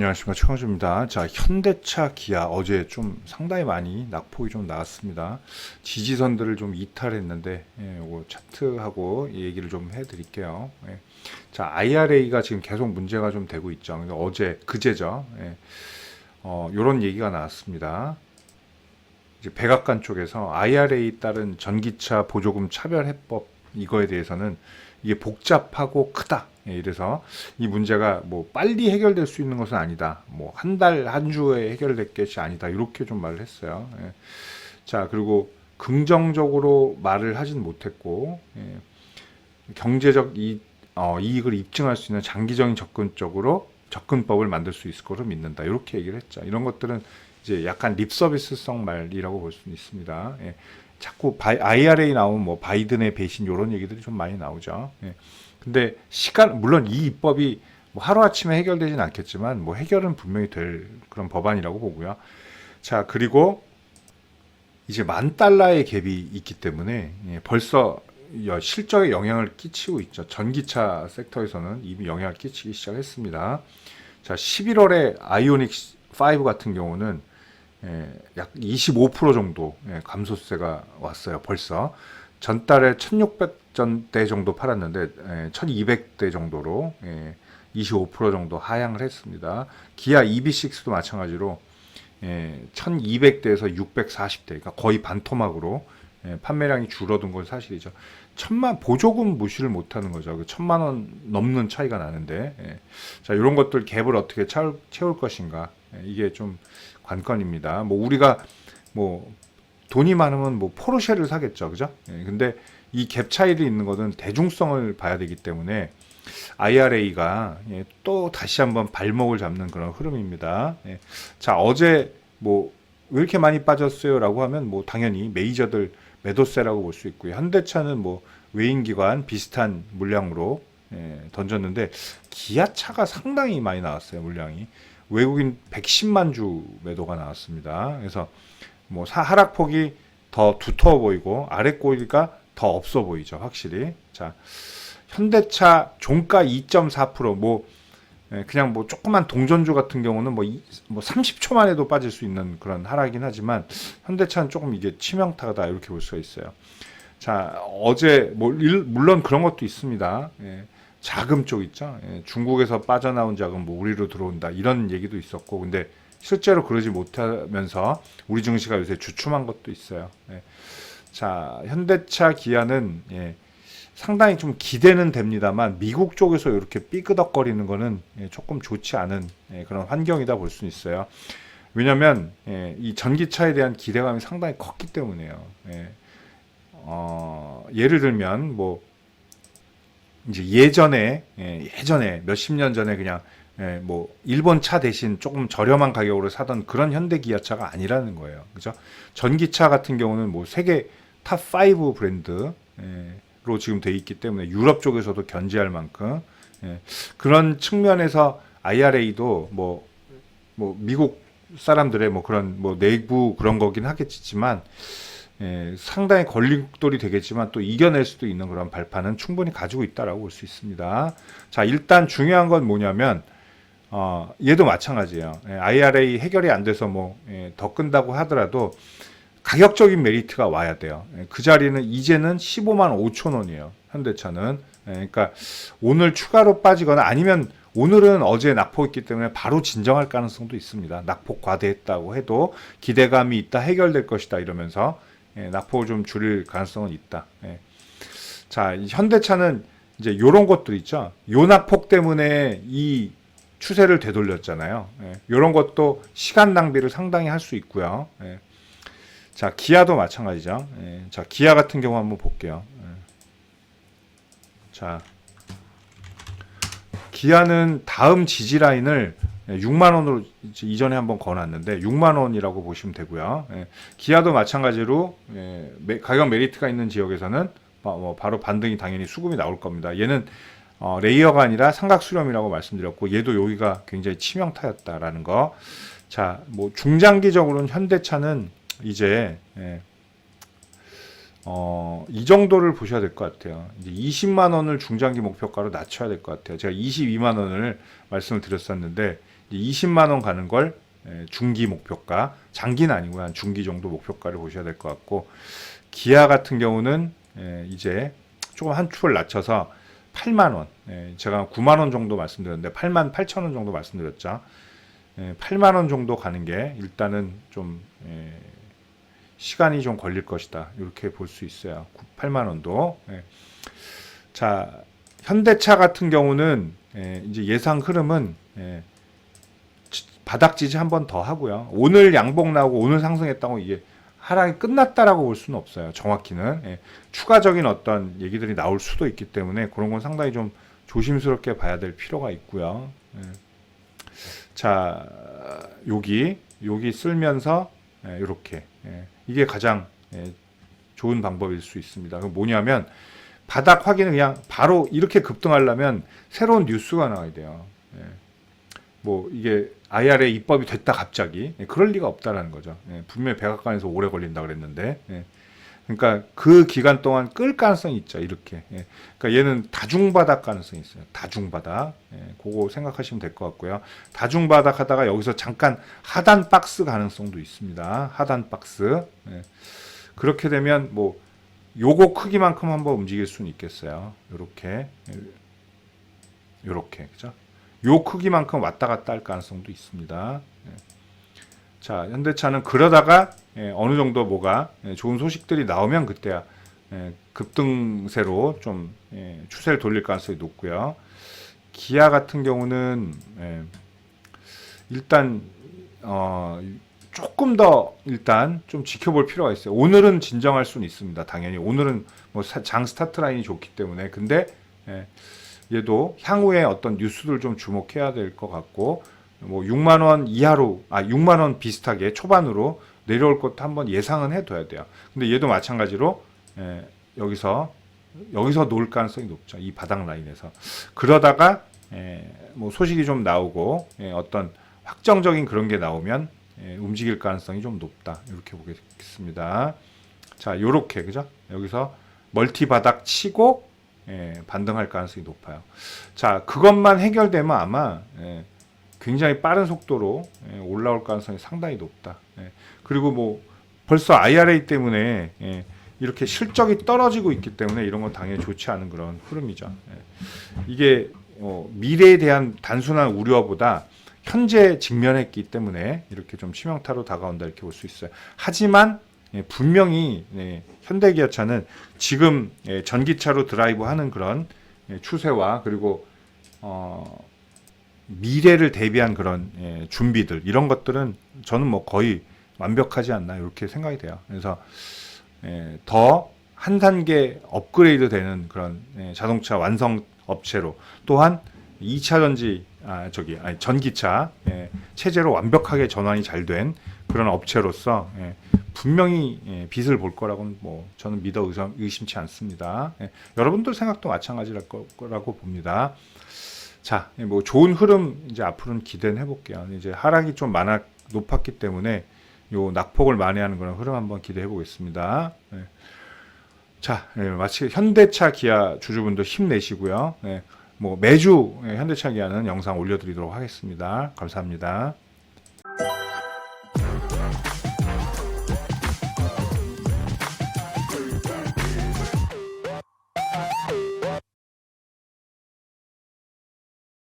안녕하십니까 최광주입니다. 자 현대차 기아 어제 좀 상당히 많이 낙폭이 좀 나왔습니다. 지지선들을 좀 이탈했는데 예, 요거 차트하고 얘기를 좀 해드릴게요. 예. 자 IRA가 지금 계속 문제가 좀 되고 있죠. 그래서 어제 그제죠. 예. 어 요런 얘기가 나왔습니다. 이제 백악관 쪽에서 IRA 따른 전기차 보조금 차별 해법 이거에 대해서는 이게 복잡하고 크다. 예, 이래서 이 문제가 뭐 빨리 해결될 수 있는 것은 아니다. 뭐 한 달 한 주에 해결될 것이 아니다. 이렇게 좀 말을 했어요. 예. 자 그리고 긍정적으로 말을 하진 못했고 예. 경제적 이, 어, 이익을 입증할 수 있는 장기적인 접근적으로 접근법을 만들 수 있을 거로 믿는다. 이렇게 얘기를 했죠. 이런 것들은 이제 약간 립서비스성 말이라고 볼 수는 있습니다. 예. 자꾸 바이, IRA 나오면 뭐 바이든의 배신 이런 얘기들이 좀 많이 나오죠. 예. 근데 시간 물론 이 입법이 뭐 하루 아침에 해결되진 않겠지만 뭐 해결은 분명히 될 그런 법안이라고 보고요. 자 그리고 이제 만 달러의 갭이 있기 때문에 예, 벌써 여- 실적에 영향을 끼치고 있죠. 전기차 섹터에서는 이미 영향을 끼치기 시작했습니다. 자 11월에 아이오닉 5 같은 경우는 예, 약 25% 정도 예, 감소세가 왔어요. 벌써 전달에 1,600대 정도 팔았는데 예, 1,200대 정도로 예, 25% 정도 하향을 했습니다. 기아 EV6도 마찬가지로 예, 1,200대에서 640대, 그러니까 거의 반토막으로 예, 판매량이 줄어든 건 사실이죠. 천만 보조금 무시를 못하는 거죠. 그 천만 원 넘는 차이가 나는데, 예. 자 이런 것들 갭을 어떻게 채울, 채울 것인가 예, 이게 좀 관건입니다. 뭐 우리가 뭐 돈이 많으면 뭐 포르쉐를 사겠죠, 그죠? 예, 근데 이 갭 차이를 있는 것은 대중성을 봐야 되기 때문에 IRA가 예, 또 다시 한번 발목을 잡는 그런 흐름입니다. 예. 자 어제 뭐 왜 이렇게 많이 빠졌어요라고 하면 뭐 당연히 메이저들 매도세라고 볼 수 있고요. 현대차는 뭐 외인기관 비슷한 물량으로 예, 던졌는데 기아차가 상당히 많이 나왔어요 물량이 외국인 110만 주 매도가 나왔습니다. 그래서 뭐 사- 하락폭이 더 두터워 보이고 아래 꼬리가 더 없어 보이죠 확실히. 자 현대차 종가 2.4%뭐 예, 그냥 뭐 조그만 동전주 같은 경우는 뭐, 이, 뭐 30초 만에도 빠질 수 있는 그런 하락이긴 하지만 현대차는 조금 이게 치명타다 이렇게 볼 수가 있어요. 자 어제 뭐 일- 물론 그런 것도 있습니다. 예, 자금 쪽 있죠. 예, 중국에서 빠져나온 자금 뭐 우리로 들어온다 이런 얘기도 있었고 근데 실제로 그러지 못하면서 우리 증시가 요새 주춤한 것도 있어요. 예. 자 현대차 기아는 예, 상당히 좀 기대는 됩니다만 미국 쪽에서 이렇게 삐그덕거리는 거는 예, 조금 좋지 않은 예, 그런 환경이다 볼 수 있어요. 왜냐하면 예, 이 전기차에 대한 기대감이 상당히 컸기 때문에요. 예. 어, 예를 들면 뭐 이제 예전에 예, 예전에 몇십 년 전에 그냥 예, 뭐 일본 차 대신 조금 저렴한 가격으로 사던 그런 현대 기아차가 아니라는 거예요. 그죠? 전기차 같은 경우는 뭐 세계 탑 5 브랜드 예, 로 지금 돼 있기 때문에 유럽 쪽에서도 견지할 만큼 예, 그런 측면에서 IRA도 뭐, 뭐 미국 사람들의 뭐 그런 뭐 내부 그런 거긴 하겠지만 예, 상당히 걸림돌이 되겠지만 또 이겨낼 수도 있는 그런 발판은 충분히 가지고 있다라고 볼 수 있습니다. 자 일단 중요한 건 뭐냐면 어, 얘도 마찬가지예요. 예, IRA 해결이 안 돼서 뭐더 끈다고 하더라도 가격적인 메리트가 와야 돼요. 예, 그 자리는 이제는 15만 5천 원이에요. 현대차는. 예, 그러니까 오늘 추가로 빠지거나 아니면 오늘은 어제 낙폭있기 때문에 바로 진정할 가능성도 있습니다. 낙폭 과대했다고 해도 기대감이 있다, 해결될 것이다 이러면서 예, 낙폭을 좀 줄일 가능성은 있다. 예. 자, 이 현대차는 이제 요런 것들 있죠. 요 낙폭 때문에 이 추세를 되돌렸잖아요. 예, 요런 것도 시간 낭비를 상당히 할 수 있고요. 예. 자, 기아도 마찬가지죠. 예, 자, 기아 같은 경우 한번 볼게요. 예. 자, 기아는 다음 지지 라인을 6만 원으로 이제 이전에 한번 거놨는데 6만 원이라고 보시면 되고요. 예, 기아도 마찬가지로 예, 매- 가격 메리트가 있는 지역에서는 바, 뭐 바로 반등이 당연히 수급이 나올 겁니다. 얘는 어, 레이어가 아니라 삼각 수렴이라고 말씀드렸고 얘도 여기가 굉장히 치명타였다라는 거. 자, 뭐 중장기적으로는 현대차는 이제 예, 어, 이 정도를 보셔야 될 것 같아요. 이제 20만 원을 중장기 목표가로 낮춰야 될 것 같아요. 제가 22만 원을 말씀을 드렸었는데 20만 원 가는 걸 예, 중기 목표가, 장기는 아니고요. 한 중기 정도 목표가를 보셔야 될 것 같고 기아 같은 경우는 예, 이제 조금 한 축을 낮춰서 8만 원. 예, 제가 9만 원 정도 말씀드렸는데 8만 8천 원 정도 말씀드렸죠. 예, 8만 원 정도 가는 게 일단은 좀 예, 시간이 좀 걸릴 것이다. 이렇게 볼 수 있어요. 8만 원도. 예. 자, 현대차 같은 경우는 예, 이제 예상 흐름은 바닥 지지 한 번 더 하고요. 오늘 양봉 나오고 오늘 상승했다고 이게 하락이 끝났다라고 볼 수는 없어요. 정확히는 예, 추가적인 어떤 얘기들이 나올 수도 있기 때문에 그런 건 상당히 좀 조심스럽게 봐야 될 필요가 있고요. 예. 자, 여기 여기 쓸면서 이렇게 이게 가장 예, 좋은 방법일 수 있습니다. 그 뭐냐면 바닥 확인은 그냥 바로 이렇게 급등하려면 새로운 뉴스가 나와야 돼요. 예. 뭐 이게 IRA 입법이 됐다 갑자기 예, 그럴 리가 없다라는 거죠. 예, 분명히 백악관에서 오래 걸린다 그랬는데 예. 그러니까 그 기간 동안 끌 가능성이 있죠. 이렇게. 예. 그러니까 얘는 다중바닥 가능성이 있어요. 다중바닥. 예, 그거 생각하시면 될 것 같고요. 다중바닥 하다가 여기서 잠깐 하단 박스 가능성도 있습니다. 하단 박스. 예. 그렇게 되면 뭐 요거 크기만큼 한번 움직일 수는 있겠어요. 요렇게. 예. 요렇게. 그죠? 요 크기만큼 왔다 갔다 할 가능성도 있습니다. 예. 자, 현대차는 그러다가 예, 어느 정도 뭐가 예, 좋은 소식들이 나오면 그때야 예, 급등세로 좀 예, 추세를 돌릴 가능성이 높고요. 기아 같은 경우는 예, 일단 어, 조금 더 일단 좀 지켜볼 필요가 있어요. 오늘은 진정할 수는 있습니다. 당연히 오늘은 뭐 장 스타트 라인이 좋기 때문에 근데 예, 얘도 향후에 어떤 뉴스들 좀 주목해야 될 것 같고 뭐 6만 원 이하로 아 6만 원 비슷하게 초반으로 내려올 것도 한번 예상은 해둬야 돼요. 근데 얘도 마찬가지로 예, 여기서 여기서 놓을 가능성이 높죠. 이 바닥 라인에서 그러다가 예, 뭐 소식이 좀 나오고 예, 어떤 확정적인 그런 게 나오면 예, 움직일 가능성이 좀 높다. 이렇게 보겠습니다. 자, 요렇게 그죠? 여기서 멀티 바닥 치고 예, 반등할 가능성이 높아요. 자, 그것만 해결되면 아마 예, 굉장히 빠른 속도로 예, 올라올 가능성이 상당히 높다. 예, 그리고 뭐 벌써 IRA 때문에 예, 이렇게 실적이 떨어지고 있기 때문에 이런 건 당연히 좋지 않은 그런 흐름이죠. 예. 이게 어, 미래에 대한 단순한 우려보다 현재 직면했기 때문에 이렇게 좀 치명타로 다가온다 이렇게 볼 수 있어요. 하지만 예, 분명히 예, 현대기아차는 지금 예, 전기차로 드라이브하는 그런 예, 추세와 그리고 어, 미래를 대비한 그런 예, 준비들 이런 것들은 저는 뭐 거의 완벽하지 않나 이렇게 생각이 돼요. 그래서 예, 더한 단계 업그레이드 되는 그런 예, 자동차 완성 업체로 또한 2차 전지 아 저기 아니 전기차 예, 체제로 완벽하게 전환이 잘 된 그런 업체로서 예, 분명히 예, 빛을 볼 거라고는 뭐 저는 믿어 의심, 의심치 않습니다. 예, 여러분들 생각도 마찬가지일 거- 거라고 봅니다. 자, 예, 뭐 좋은 흐름 이제 앞으로는 기대는 해볼게요. 이제 하락이 좀 많아 높았기 때문에 요 낙폭을 만회하는 그런 흐름 한번 기대해 보겠습니다. 예. 자, 예, 마치 현대차 기아 주주분들 힘내시고요. 예, 뭐 매주 예, 현대차 기아는 영상 올려드리도록 하겠습니다. 감사합니다.